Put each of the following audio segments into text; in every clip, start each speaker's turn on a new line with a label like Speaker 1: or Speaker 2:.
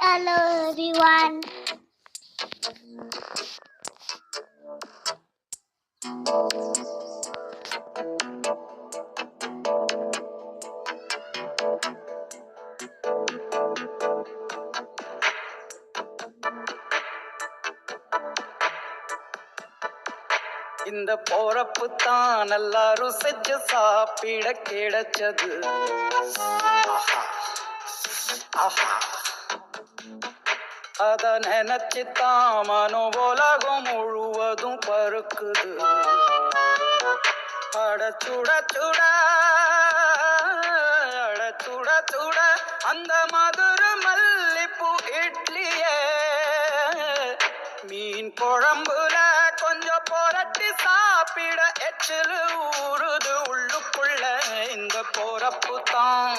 Speaker 1: hello everyone.
Speaker 2: இந்த போறப்பு தான் நல்லா ருசிச்சு சாப்பிட கிடைச்சது. ஆஹா. ஆஹா. அத நினைச்சு தான் உலகம் முழுவதும் பருக்குது அட சுட அடச்சுட அட சுட சுட அந்த மதுர மல்லிப்பூ இட்லியே. மீன் குழம்புல கொஞ்சம் புரட்டி சாப்பிட எச்சில் ஊறுது உள்ளுக்குள்ள. இந்த போறப்பு தான்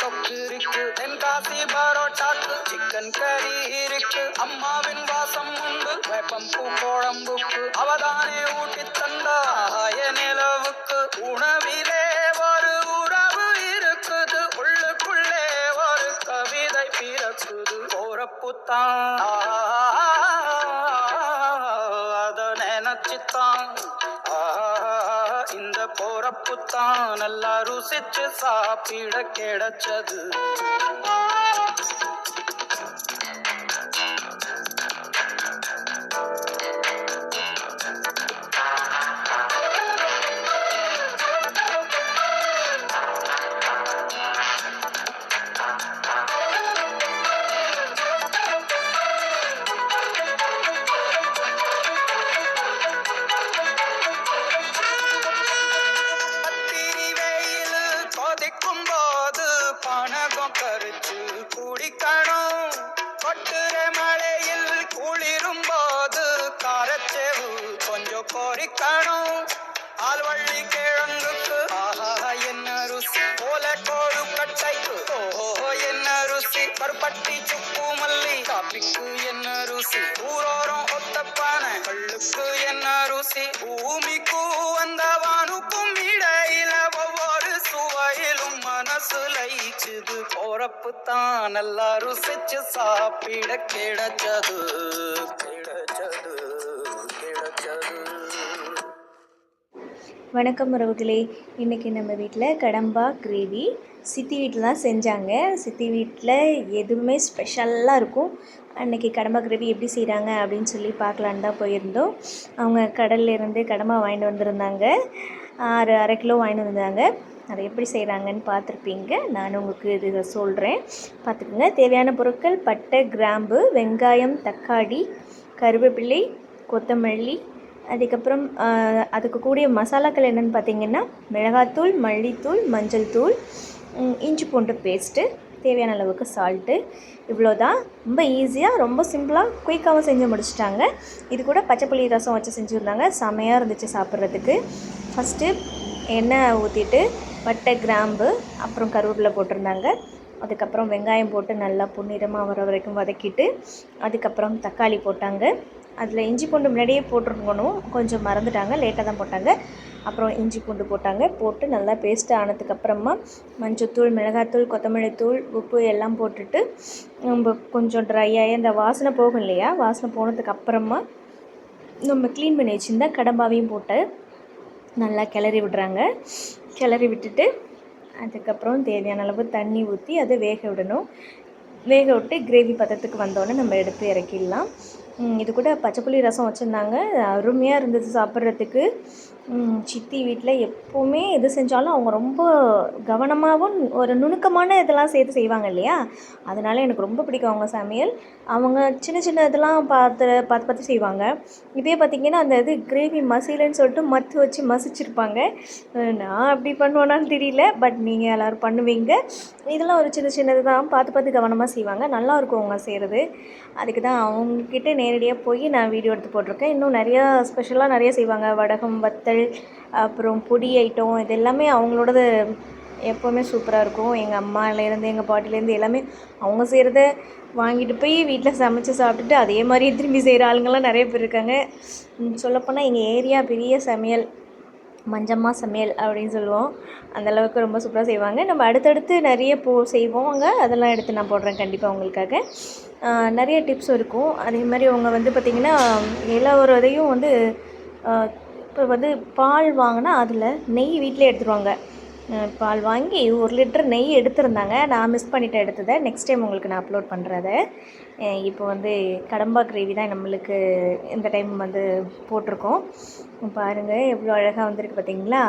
Speaker 2: தொக்கு இருக்கு தென்காசி பரோட்டாக்கு சிக்கன் கறி இருக்கு. அம்மாவின் வாசம் உண்டு. வேப்பம் பூ குழம்புக்கு அவதானே ஊட்டி தந்தாய நிலவுக்கு உணவிலே ஒரு உறவு இருக்குது. உள்ளுக்குள்ளே ஒரு கவிதை பிறக்குது. போறப்புத்தான் அத நினைச்சுத்தான். போறப்புத்தான் நல்லா ருசிச்சு சாப்பிட கிடைச்சது. பொறிக்கணும் ஆழ்வள்ளி கிழங்குக்கு. ஆஹா என்ன ருசி போல கோழு கட்டைக்கு. ஓஹோ என்ன ருசி கருப்பட்டி சுப்பு மல்லி. காப்பிக்கு என்ன ருசி ஊரோரம் ஒத்தப்பான. கள்ளுக்கு என்ன ருசி பூமிக்கு அந்த வானுக்கும் இடையில ஒவ்வொரு சுவையிலும் மனசு லயிச்சுது. போறப்பு தான் நல்லா ருசிச்சு சாப்பிட கிடைச்சது கிடைச்சது.
Speaker 3: வணக்கம் உறவுகளே. இன்றைக்கி நம்ம வீட்டில் கடம்பா கிரேவி. சித்தி வீட்டில் தான் செஞ்சாங்க. சித்தி வீட்டில் எதுவுமே ஸ்பெஷலாக இருக்கும். அன்றைக்கி கடம்பா கிரேவி எப்படி செய்கிறாங்க அப்படின்னு சொல்லி பார்க்கலான்னு தான் போயிருந்தோம். அவங்க கடல்லேருந்து கடம்பா வாங்கிட்டு வந்திருந்தாங்க. ஆறு அரை கிலோ வாங்கிட்டு வந்தாங்க அதை எப்படி செய்கிறாங்கன்னு பார்த்துருப்பீங்க. நான் உங்களுக்கு இது சொல்கிறேன் பார்த்துக்கோங்க. தேவையான பொருட்கள் பட்டை கிராம்பு வெங்காயம் தக்காளி கருவேப்பிலை கொத்தமல்லி அதுக்கப்புறம் அதுக்கு கூடிய மசாலாக்கள் என்னென்னு பார்த்தீங்கன்னா மிளகாத்தூள் மல்லித்தூள் மஞ்சள் தூள் இஞ்சி பூண்டு பேஸ்ட்டு தேவையான அளவுக்கு சால்ட்டு இவ்வளோ தான் ரொம்ப ஈஸியாக ரொம்ப சிம்பிளாக குயிக்காகவும் செஞ்சு முடிச்சிட்டாங்க. இது கூட பச்சைப்புளி ரசம் வச்சு செஞ்சுருந்தாங்க. செமையாக இருந்துச்சு சாப்பிட்றதுக்கு. ஃபஸ்ட்டு எண்ணெய் ஊற்றிட்டு பட்டை கிராம்பு அப்புறம் கருவேப்பிலை போட்டிருந்தாங்க. அதுக்கப்புறம் வெங்காயம் போட்டு நல்லா பொன்னிறமாக வர வரைக்கும் வதக்கிட்டு அதுக்கப்புறம் தக்காளி போட்டாங்க. அதில் இஞ்சி பூண்டு முன்னாடியே போட்டிருக்கணும். கொஞ்சம் மறந்துட்டாங்க லேட்டாக தான் போட்டாங்க. அப்புறம் இஞ்சி பூண்டு போட்டாங்க. போட்டு நல்லா பேஸ்ட் ஆனதுக்கப்புறமா மஞ்சத்தூள் மிளகாத்தூள் கொத்தமல்லி தூள் உப்பு எல்லாம் போட்டுட்டு நம்ம கொஞ்சம் ட்ரை ஆகி அந்த வாசனை போகும் இல்லையா? வாசனை போனதுக்கப்புறமா நம்ம க்ளீன் பண்ணி வச்சுருந்தா கடம்பாவையும் போட்டு நல்லா கிளறி விடுறாங்க. கிளறி விட்டுட்டு அதுக்கப்புறம் தேவையான அளவு தண்ணி ஊற்றி அதை வேக விடணும். வேக விட்டு கிரேவி பதத்துக்கு வந்தோடனே நம்ம எடுத்து இறக்கிடலாம். இது கூட பச்சைப்புளி ரசம் வச்சுருந்தாங்க. அருமையாக இருந்தது சாப்பிட்றதுக்கு. சித்தி வீட்டில் எப்போவுமே எது செஞ்சாலும் அவங்க ரொம்ப கவனமாகவும் ஒரு நுணுக்கமான இதெல்லாம் சேர்த்து செய்வாங்க இல்லையா? அதனால எனக்கு ரொம்ப பிடிக்கும் அவங்க சமையல். அவங்க சின்ன சின்ன இதெல்லாம் பார்த்து பார்த்து பார்த்து செய்வாங்க. இதே பார்த்திங்கன்னா அந்த இது கிரேவி மசிலன்னு சொல்லிட்டு மத்து வச்சு மசிச்சிருப்பாங்க. நான் அப்படி பண்ணுவேனான்னு தெரியல. பட் நீங்கள் எல்லோரும் பண்ணுவீங்க. இதெல்லாம் ஒரு சின்ன சின்னது தான். பார்த்து பார்த்து கவனமாக செய்வாங்க. நல்லா இருக்கும் அவங்க செய்கிறது அதுக்கு தான் அவங்கக்கிட்ட நேரடியாக போய் நான் வீடியோ எடுத்து போட்டிருக்கேன். இன்னும் நிறையா ஸ்பெஷலாக நிறைய செய்வாங்க. வடகம் வத்தல் அப்புறம் பொடி ஐட்டம் இது எல்லாமே அவங்களோடது எப்போவுமே சூப்பராக இருக்கும். எங்கள் அம்மாலேருந்து எங்கள் பாட்டிலேருந்து எல்லாமே அவங்க செய்கிறத வாங்கிட்டு போய் வீட்டில் சமைச்சு சாப்பிட்டுட்டு அதே மாதிரி திரும்பி செய்கிற ஆளுங்கள்லாம் நிறைய பேர் இருக்காங்க. சொல்லப்போனால் எங்கள் ஏரியா பெரிய சமையல் மஞ்சம்மா சமையல் அப்படின்னு சொல்லுவோம். அந்த அளவுக்கு ரொம்ப சூப்பராக செய்வாங்க. நம்ம அடுத்தடுத்து நிறைய போ செய்வோம் அங்கே. அதெல்லாம் எடுத்து நான் போடுறேன் கண்டிப்பாக உங்களுக்காக. நிறைய டிப்ஸ் இருக்கும். அதே மாதிரி அவங்க வந்து பார்த்திங்கன்னா எல்லா ஒரு இதையும் வந்து இப்போ வந்து பால் வாங்கினா அதில் நெய் வீட்டிலே எடுத்துருவாங்க. பால் வாங்கி ஒரு லிட்டர் நெய் எடுத்திருந்தாங்க. நான் மிஸ் பண்ணிவிட்டேன் எடுத்ததை. நெக்ஸ்ட் டைம் உங்களுக்கு நான் அப்லோட் பண்ணுறத இப்போ வந்து கடம்பா கிரேவி தான் நம்மளுக்கு இந்த டைம் வந்து போட்டிருக்கோம். பாருங்கள் எவ்வளோ அழகாக வந்திருக்கு பார்த்தீங்களா?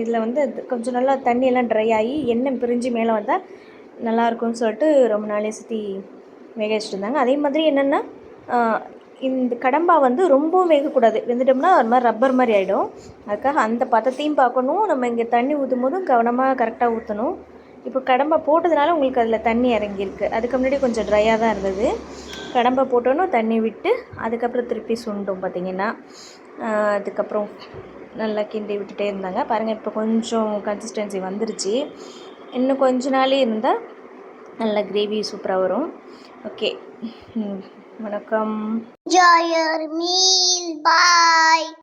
Speaker 3: இதில் வந்து கொஞ்சம் நல்லா தண்ணியெல்லாம் ட்ரை ஆகி எண்ணெய் பிரிஞ்சு மேலே வந்தால் நல்லாயிருக்கும்னு சொல்லிட்டு ரொம்ப நாளே சுற்றி வேக வச்சுட்டு இருந்தாங்க. அதே மாதிரி என்னென்னா இந்த கடம்பா வந்து ரொம்ப வேகக்கூடாது. வெந்துட்டோம்னா ஒரு மாதிரி ரப்பர் மாதிரி ஆகிடும் அதுக்காக அந்த பதத்தையும் பார்க்கணும். நம்ம இங்கே தண்ணி ஊற்றும் போதும் கவனமாக கரெக்டாக ஊற்றணும் இப்போ கடம்பா போட்டதுனால உங்களுக்கு அதில் தண்ணி இறங்கியிருக்கு. அதுக்கு முன்னாடி கொஞ்சம் ட்ரையாக தான் இருந்தது. கடம்பா போட்டோன்னு தண்ணி விட்டு அதுக்கப்புறம் திருப்பி சுண்டும் பார்த்தீங்கன்னா. அதுக்கப்புறம் நல்லா கிண்டி விட்டுட்டே இருந்தாங்க. பாருங்கள் இப்போ கொஞ்சம் கன்சிஸ்டன்சி வந்துருச்சு. இன்னும் கொஞ்ச நாளே இருந்தால் நல்லா கிரேவி சூப்பராக வரும். ஓகே வணக்கம்.
Speaker 1: பாய்